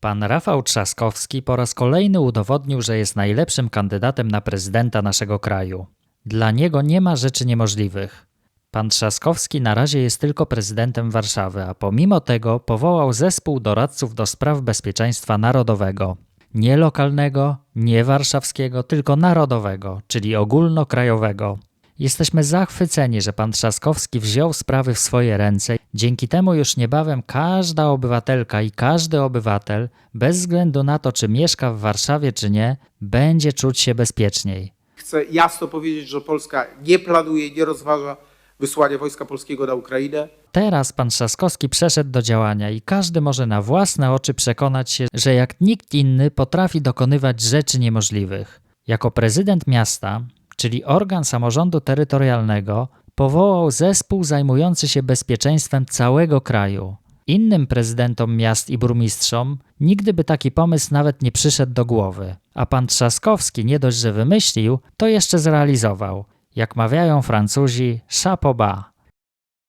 Pan Rafał Trzaskowski po raz kolejny udowodnił, że jest najlepszym kandydatem na prezydenta naszego kraju. Dla niego nie ma rzeczy niemożliwych. Pan Trzaskowski na razie jest tylko prezydentem Warszawy, a pomimo tego powołał zespół doradców do spraw bezpieczeństwa narodowego. Nie lokalnego, nie warszawskiego, tylko narodowego, czyli ogólnokrajowego. Jesteśmy zachwyceni, że pan Trzaskowski wziął sprawy w swoje ręce. Dzięki temu już niebawem każda obywatelka i każdy obywatel, bez względu na to, czy mieszka w Warszawie, czy nie, będzie czuć się bezpieczniej. Chcę jasno powiedzieć, że Polska nie planuje, nie rozważa wysłania Wojska Polskiego na Ukrainę. Teraz pan Trzaskowski przeszedł do działania i każdy może na własne oczy przekonać się, że jak nikt inny potrafi dokonywać rzeczy niemożliwych. Jako prezydent miasta, czyli organ samorządu terytorialnego, powołał zespół zajmujący się bezpieczeństwem całego kraju. Innym prezydentom miast i burmistrzom nigdy by taki pomysł nawet nie przyszedł do głowy. A pan Trzaskowski nie dość, że wymyślił, to jeszcze zrealizował. Jak mawiają Francuzi, chapeau bas.